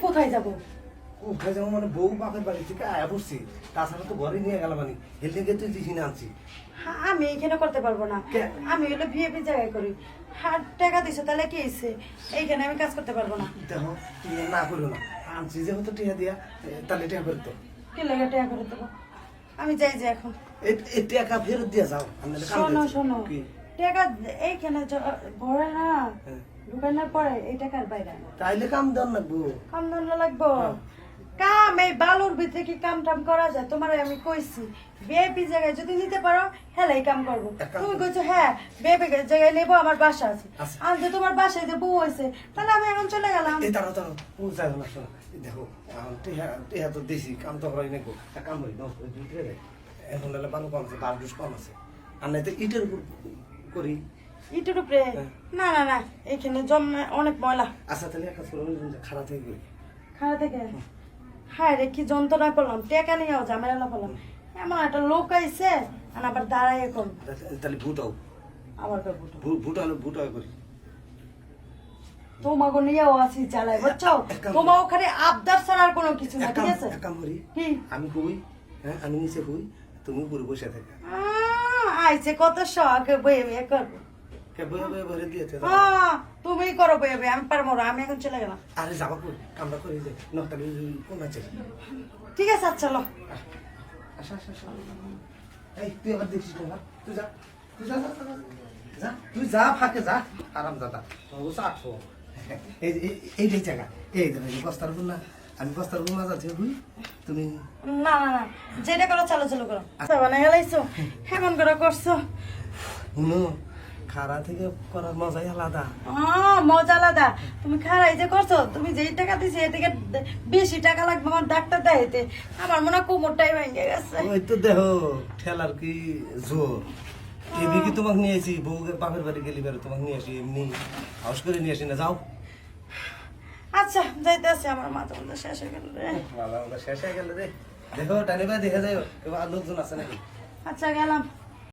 কোথায় যাব? কোথায় যাব মানে বউ বাপের বাড়ি থেকে আয়া পড়ছি। তাছাড়া তো ঘরে নিয়ে গেলাম মানে হেলতে গিয়ে তুই দিছি আনছি আমি এখানে করতে পারব না? আমি হলো ভিএপি জায়গায় করি। হাট টাকা দিছো তাহলে কি হয়েছে? এইখানে আমি কাজ করতে পারব না। দেখো টিয়া না করো না। আনছি যেহেতু টিয়া দিয়া তাহলে টিয়া ফেরত দাও। কি লাগে টাকা করে দেবো? আমি যাই যে এখন। এই- টাকা ফেরত দিয়ে যাও। শোনো শোনো? টাকা এইখানে য- ঘরে না। হ্যাঁ। ঢুকানোর পরে এই টাকার বাইরে? তাইলে কাম দেন লাগবো। কাম ধন্দা লাগবো? হ্যাঁ। কাম এই বালুর ভিতরে কি কাম টাম করা যায় তোমার আমি কইছি। বিএপি জায়গায় যদি নিতে পারো হেলাই কাম করব। তুমি কইছো হ্যাঁ বিএপি জায়গায় নেব আমার বাসা আছে। আচ্ছা। আর যে তোমার বাসায় যে বউ হয়েছে তাহলে আমি এখন চলে গেলাম। এই তারা তারা পৌঁছায় না শোনো। দেখো টিয়া তো দেশি কাম তো হয় এক কাম দুইটা রে। এখন হলে বালু কম আছে বালু কম আছে। আর তো ইটের উপর করি। ইটের উপরে হ্যাঁ। না না না এখানে জমে অনেক ময়লা। আচ্ছা তাহলে একটা ছোট থেকে করি। থেকে? হ্যাঁ রে কি যন্ত্রণা করলাম। টেকা নিয়েও ঝামেলা করলাম। এমন একটা লোক আইছে আর আবার দাঁড়াইয়ে করব তাহলে ভুটাও আবার করব ভুটা ভুটাও করি। তোমাকে নিয়েও আসি চালাই বুঝছ? তোমার ওখানে আবদার ছাড়ার কোনো কিছু না ঠিক আছে? আমি কই হ্যাঁ আমি নিচে কই তুমি উপরে বসে থাকে। আহ, আইছে কত শখ বয়ে করব। দিয়েছে আহ, করো বয়ে আমি পারব না আমি এখন চলে গেলাম। আরে যাবা কই? কামটা করে দে ন কোন আছে ঠিক আছে আচ্ছা চলো আসা আসা আসা এই তুই আবার দেখছিস না তুই যা তুই যা যা, তুই যা ফাঁকে যা। আরাম দাদা ও সাতশো এই এই- জায়গা এই বস্তার না আমি বস্তার উপর মাছ আছে তুমি না না না যেটা করো চালো চালো করো। আচ্ছা মানে হেলাইছো হেমন করে করছ? শুনো খাড়া থেকে করার মজাই আলাদা। আহ, মজা আলাদা। তুমি খারাই যে করছ তুমি যেই টাকা দিছি এ থেকে বেশি টাকা লাগবে আমার ডাক্তার দেখাইতে। আমার মনে হয় কোমরটাই ভেঙে গেছে। ওই তো দেহ ঠেলার কি জোর? এবি কি তোমাকে নিয়ে আসি? বউকে বাপের বাড়ি গেলি বেরো তোমাকে নিয়ে আসি এমনি হাউস করে নিয়ে আসি না? যাও। আচ্ছা যাইতে আছে আমার মাথা মধ্যে শেষ হয়ে গেল রে। ভালো শেষ হয়ে গেল রে। দেখো টানি ভাই দেখে যাও এবার আর লোকজন আছে নাকি? আচ্ছা গেলাম।